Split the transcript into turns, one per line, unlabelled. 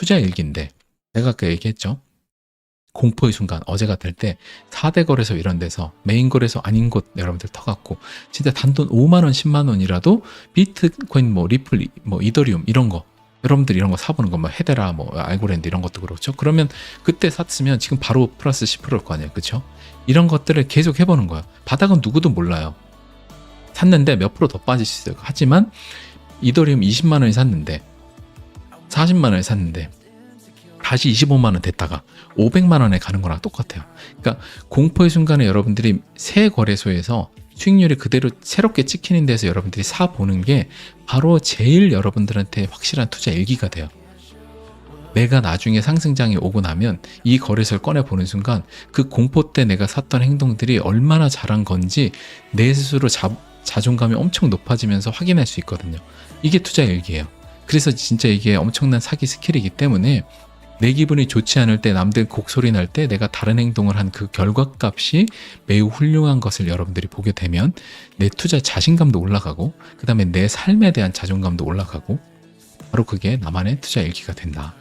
투자 일기인데 내가 아까 얘기했죠. 공포의 순간 어제 같을 때 4대 거래소 이런 데서 메인 거래소 아닌 곳 여러분들 터갖고 진짜 단돈 5만 원 10만 원이라도 비트코인 뭐 리플 뭐 이더리움 이런 거 여러분들 이런 거 사보는 거뭐 헤데라 뭐 알고랜드 이런 것도 그렇죠. 그러면 그때 샀으면 지금 바로 플러스 10%일 거 아니에요. 그쵸? 이런 것들을 계속 해보는 거야. 바닥은 누구도 몰라요. 샀는데 몇 프로 더 빠질 수 있어요 하지만 이더리움 20만 원이 샀는데 40만 원에 샀는데 다시 25만 원 됐다가 500만 원에 가는 거랑 똑같아요. 그러니까 공포의 순간에 여러분들이 새 거래소에서 수익률이 그대로 새롭게 찍히는 데서 여러분들이 사 보는 게 바로 제일 여러분들한테 확실한 투자 일기가 돼요. 내가 나중에 상승장이 오고 나면 이 거래소를 꺼내 보는 순간 그 공포 때 내가 샀던 행동들이 얼마나 잘한 건지 내 스스로 자, 자존감이 엄청 높아지면서 확인할 수 있거든요. 이게 투자 일기예요. 그래서 진짜 이게 엄청난 사기 스킬이기 때문에 내 기분이 좋지 않을 때 남들 곡소리 날 때 내가 다른 행동을 한 그 결과값이 매우 훌륭한 것을 여러분들이 보게 되면 내 투자 자신감도 올라가고 그 다음에 내 삶에 대한 자존감도 올라가고 바로 그게 나만의 투자 일기가 된다.